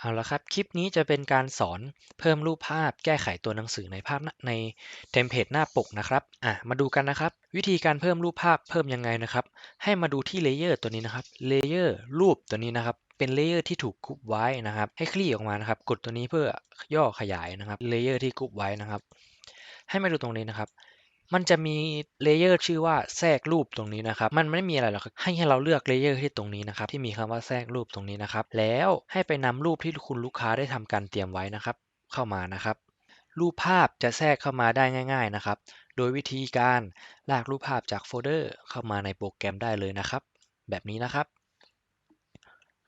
เอาละครับ คลิปนี้จะเป็นการสอนเพิ่มรูปภาพแก้ไขตัวหนังสือในภาพในเทมเพลตหน้าปกนะครับอะมาดูกันนะครับ วิธีการเพิ่มรูปภาพเพิ่มยังไงนะครับ ให้มาดูที่เลเยอร์ตัวนี้นะครับเลเยอร์รูปตัวนี้นะครับ เป็นเลเยอร์ที่ถูกกรุ๊ปไว้นะครับ ให้คลี่ออกมานะครับ กดตัวนี้เพื่อย่อขยายนะครับเลเยอร์ที่กรุ๊ปไว้นะครับ ให้มาดูตรงนี้นะครับ มันจะมีเลเยอร์ชื่อว่าแทรกรูปตรงนี้นะครับ มันไม่มีอะไรหรอกครับให้เราเลือกเลเยอร์ที่ตรงนี้นะครับ ที่มีคำว่าแทรกรูปตรงนี้นะครับ แล้วให้ไปนำรูปที่คุณลูกค้าได้ทำการเตรียมไว้นะครับ เข้ามานะครับ รูปภาพจะแทรกเข้ามาได้ง่าย ๆนะครับ โดยวิธีการลากรูปภาพจากโฟลเดอร์เข้ามาในโปรแกรมได้เลยนะครับ แบบนี้นะครับ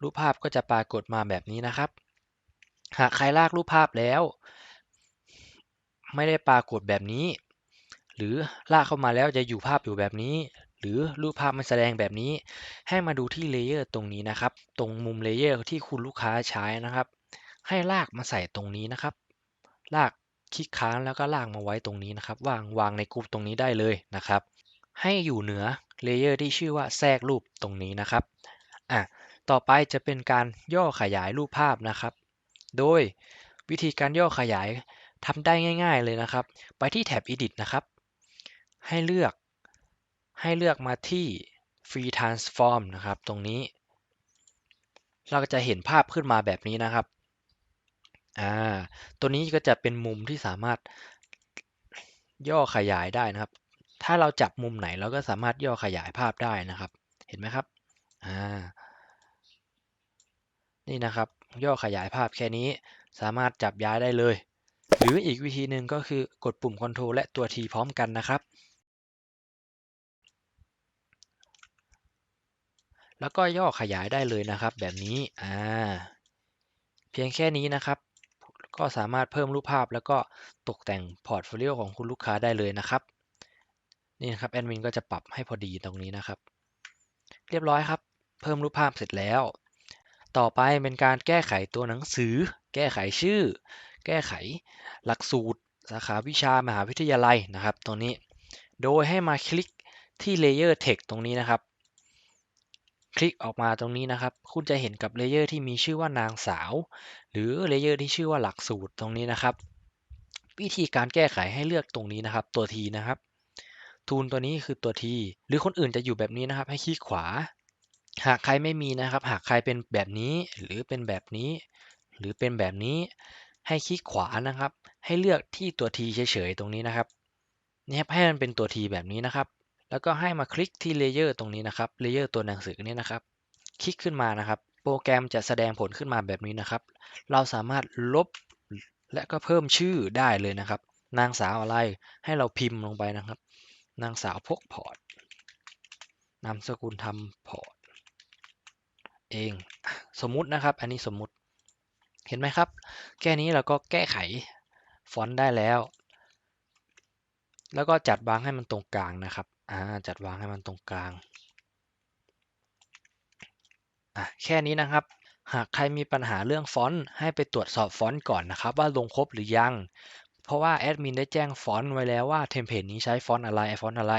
รูปภาพก็จะปรากฏมาแบบนี้นะครับ หากใครลากรูปภาพแล้ว ไม่ได้ปรากฏแบบนี้ หรือลากเข้ามาแล้วจะอยู่ภาพอยู่แบบนี้ หรือรูปภาพมันแสดงแบบนี้ ให้มาดูที่เลเยอร์ตรงนี้นะครับ ตรงมุมเลเยอร์ที่คุณลูกค้าใช้นะครับ ให้ลากมาใส่ตรงนี้นะครับ ลากคลิกค้างแล้วก็ลากมาไว้ตรงนี้นะครับ วางวางในกลุ่มตรงนี้ได้เลยนะครับ ให้อยู่เหนือเลเยอร์ที่ชื่อว่าแทรกรูปตรงนี้นะครับอะต่อไปจะเป็นการย่อขยายรูปภาพนะครับ โดยวิธีการย่อขยายทำได้ง่าย ๆเลยนะครับ ไปที่แท็บ Edit นะครับ ให้เลือกให้เลือกมาที่ Free Transform นะครับ ตรงนี้ เราก็จะเห็นภาพขึ้นมาแบบนี้นะครับอ่าตัวนี้ก็จะเป็นมุมที่สามารถย่อขยายได้นะครับ ถ้าเราจับมุมไหนเราก็สามารถย่อขยายภาพได้นะครับ เห็นไหมครับอ่านี่นะครับ ย่อขยายภาพแค่นี้สามารถจับย้ายได้เลย หรืออีกวิธีหนึ่งก็คือกดปุ่ม Ctrl และตัว T พร้อมกันนะครับ แล้วก็ย่อขยายได้เลยนะครับ แบบนี้อ่าเพียงแค่นี้นะครับ ก็สามารถเพิ่มรูปภาพแล้วก็ตกแต่งพอร์ตโฟลิโอของคุณลูกค้าได้เลยนะครับนี่นะครับแอดมินก็จะปรับให้พอดีตรงนี้นะครับ เรียบร้อยครับ เพิ่มรูปภาพเสร็จแล้ว ต่อไปเป็นการแก้ไขตัวหนังสือ แก้ไขชื่อ แก้ไขหลักสูตร สาขาวิชามหาวิทยาลัยนะครับ ตรงนี้ โดยให้มาคลิกที่ Layer Text ตรงนี้นะครับ คลิกออกมาตรงนี้นะครับ คุณจะเห็นกับเลเยอร์ที่มีชื่อว่านางสาว หรือเลเยอร์ที่ชื่อว่าหลักสูตรตรงนี้นะครับ วิธีการแก้ไขให้เลือกตรงนี้นะครับ ตัว T นะครับ ทูลตัวนี้คือตัว T หรือคนอื่นจะอยู่แบบนี้นะครับ ให้คลิกขวา หากใครไม่มีนะครับ หากใครเป็นแบบนี้หรือเป็นแบบนี้ หรือเป็นแบบนี้ ให้คลิกขวานะครับ ให้เลือกที่ตัว T เฉยๆตรงนี้นะครับนี่ครับให้มันเป็นตัว T แบบนี้นะครับ แล้วก็ให้มาคลิกที่เลเยอร์ตรงนี้นะครับเลเยอร์ตัวหนังสือนี้นะครับ คลิกขึ้นมานะครับ โปรแกรมจะแสดงผลขึ้นมาแบบนี้นะครับ เราสามารถลบและก็เพิ่มชื่อได้เลยนะครับ นางสาวอะไรให้เราพิมพ์ลงไปนะครับ นางสาวพกพอร์ตนามสกุลทำพอร์ตเองสมมุตินะครับ อันนี้สมมุติเห็นไหมครับ แค่นี้เราก็แก้ไขฟอนต์ได้แล้ว แล้วก็จัดวางให้มันตรงกลางนะครับอ่าจัดวางให้มันตรงกลางอะแค่นี้นะครับ หากใครมีปัญหาเรื่องฟอนต์ให้ไปตรวจสอบฟอนต์ก่อนนะครับ ว่าลงครบหรือยัง เพราะว่าแอดมินได้แจ้งฟอนต์ไว้แล้วว่าเทมเพลตนี้ใช้ฟอนต์อะไรฟอนต์อะไร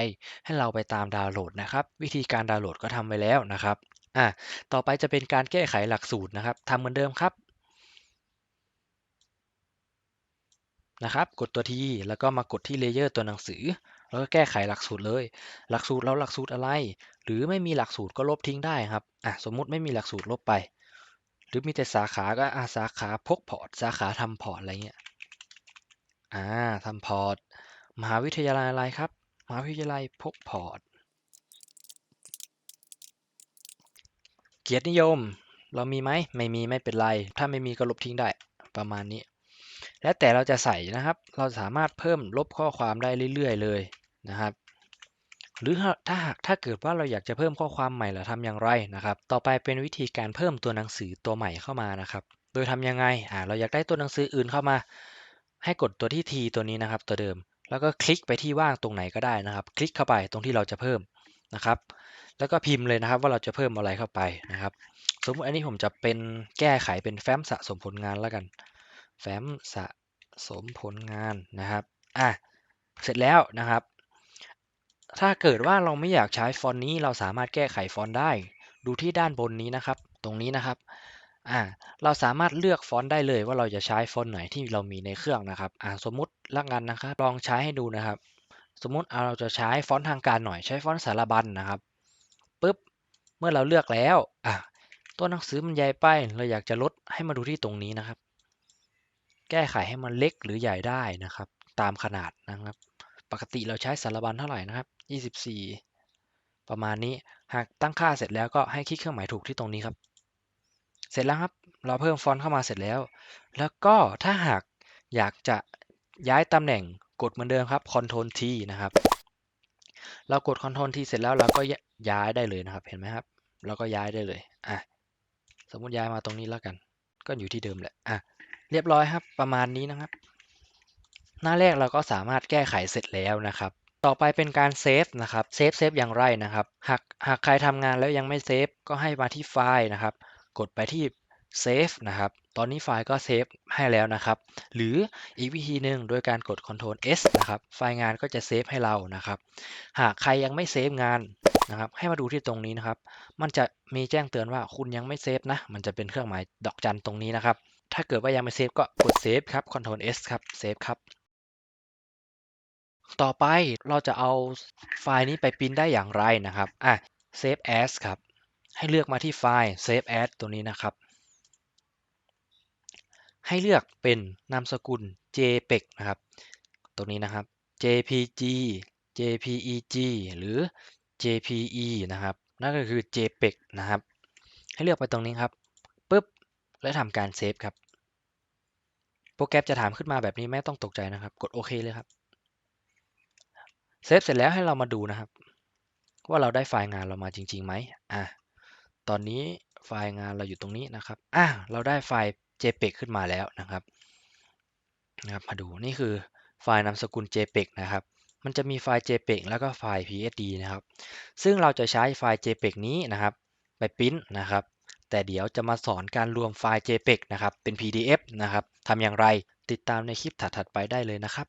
ให้เราไปตามดาวน์โหลดนะครับ วิธีการดาวน์โหลดก็ทำไว้แล้วนะครับอะต่อไปจะเป็นการแก้ไขหลักสูตรนะครับทำเหมือนเดิมครับนะครับ กดตัวทีแล้วก็มากดที่เลเยอร์ตัวหนังสือ แล้วก็แก้ไขหลักสูตรเลย หลักสูตรเราหลักสูตรอะไร หรือไม่มีหลักสูตรก็ลบทิ้งได้ครับอะสมมุติไม่มีหลักสูตรลบไป หรือมีแต่สาขาก็อะสาขาพกพอร์ตสาขาทำพอร์ตอะไรเงี้ยอ่าทำพอร์ตมหาวิทยาลัยอะไรครับ มหาวิทยาลัยพกพอร์ตเกียรตินิยม เรามีไหมไม่มีไม่เป็นไร ถ้าไม่มีก็ลบทิ้งได้ประมาณนี้ แล้วแต่เราจะใส่นะครับ เราสามารถเพิ่มลบข้อความได้เรื่อยๆเลย นะครับ หรือถ้าหากถ้าเกิดว่าเราอยากจะเพิ่มข้อความใหม่เราทำอย่างไรนะครับ ต่อไปเป็นวิธีการเพิ่มตัวหนังสือตัวใหม่เข้ามานะครับ โดยทำยังไงอ่าเราอยากได้ตัวหนังสืออื่นเข้ามา ให้กดตัวที่ T ตัวนี้นะครับ ตัวเดิม แล้วก็คลิกไปที่ว่างตรงไหนก็ได้นะครับ คลิกเข้าไปตรงที่เราจะเพิ่มนะครับ แล้วก็พิมพ์เลยนะครับว่าเราจะเพิ่มอะไรเข้าไปนะครับ สมมติอันนี้ผมจะเป็นแก้ไขเป็นแฟ้มสะสมผลงานแล้วกันแฟ้มสะสมผลงานนะครับ อะ เสร็จแล้วนะครับ ถ้าเกิดว่าเราไม่อยากใช้ฟอนต์นี้เราสามารถแก้ไขฟอนต์ได้ ดูที่ด้านบนนี้นะครับ ตรงนี้นะครับอ่าเราสามารถเลือกฟอนต์ได้เลยว่าเราจะใช้ฟอนต์ไหนที่เรามีในเครื่องนะครับอ่าสมมุติละกันนะครับลองใช้ให้ดูนะครับ สมมุติเอาเราจะใช้ฟอนต์ทางการหน่อยใช้ฟอนต์สารบัญนะครับปุ๊บเมื่อเราเลือกแล้วอะตัวหนังสือมันใหญ่ไปเราอยากจะลดให้มาดูที่ตรงนี้นะครับ แก้ไขให้มันเล็กหรือใหญ่ได้นะครับ ตามขนาดนะครับ ปกติเราใช้สารบัญเท่าไหร่นะครับ 24 ประมาณนี้ หากตั้งค่าเสร็จแล้วก็ให้คลิกเครื่องหมายถูกที่ตรงนี้ครับ เสร็จแล้วครับ เราเพิ่มฟอนต์เข้ามาเสร็จแล้ว แล้วก็ถ้าหากอยากจะย้ายตำแหน่งกดเหมือนเดิมครับ Ctrl T นะครับ เรากด Ctrl T เสร็จแล้วเราก็ย้ายได้เลยนะครับ เห็นไหมครับ เราก็ย้ายได้เลย อะ สมมุติย้ายมาตรงนี้แล้วกัน ก็อยู่ที่เดิมแหละ อะ เรียบร้อยครับ ประมาณนี้นะครับ หน้าแรกเราก็สามารถแก้ไขเสร็จแล้วนะครับ ต่อไปเป็นการเซฟนะครับเซฟเซฟอย่างไรนะครับ หากหากใครทำงานแล้วยังไม่เซฟก็ให้มาที่ไฟล์นะครับ กดไปที่เซฟนะครับ ตอนนี้ไฟล์ก็เซฟให้แล้วนะครับ หรืออีกวิธีหนึ่งโดยการกด Ctrl S นะครับ ไฟล์งานก็จะเซฟให้เรานะครับ หากใครยังไม่เซฟงานนะครับ ให้มาดูที่ตรงนี้นะครับ มันจะมีแจ้งเตือนว่าคุณยังไม่เซฟนะ มันจะเป็นเครื่องหมายดอกจันตรงนี้นะครับ ถ้าเกิดว่ายังไม่เซฟก็กดเซฟครับ Ctrl S ครับ เซฟครับ ต่อไปเราจะเอาไฟล์นี้ไปปรินได้อย่างไรนะครับ อะ Save As ครับ ให้เลือกมาที่ไฟล์ Save As ตัวนี้นะครับ ให้เลือกเป็นนามสกุล JPEG นะครับตรงนี้นะครับ JPG JPEG หรือ JPE นะครับ นั่นก็คือ JPEG นะครับ ให้เลือกไปตรงนี้ครับปุ๊บ และทำการเซฟครับ โปรแกรมจะถามขึ้นมาแบบนี้ไม่ต้องตกใจนะครับ กดโอเคเลยครับ เซฟเสร็จแล้วให้เรามาดูนะครับ ว่าเราได้ไฟล์งานเรามาจริงๆไหมอะตอนนี้ไฟล์งานเราอยู่ตรงนี้นะครับอะเราได้ไฟล์ JPEG ขึ้นมาแล้วนะครับนะครับมาดูนี่คือไฟล์นามสกุล JPEG นะครับ มันจะมีไฟล์ JPEG แล้วก็ไฟล์ PSD นะครับ ซึ่งเราจะใช้ไฟล์ JPEG นี้นะครับไปปริ้นนะครับ แต่เดี๋ยวจะมาสอนการรวมไฟล์ JPEG นะครับเป็น PDF นะครับทำอย่างไรติดตามในคลิปถัดๆไปได้เลยนะครับ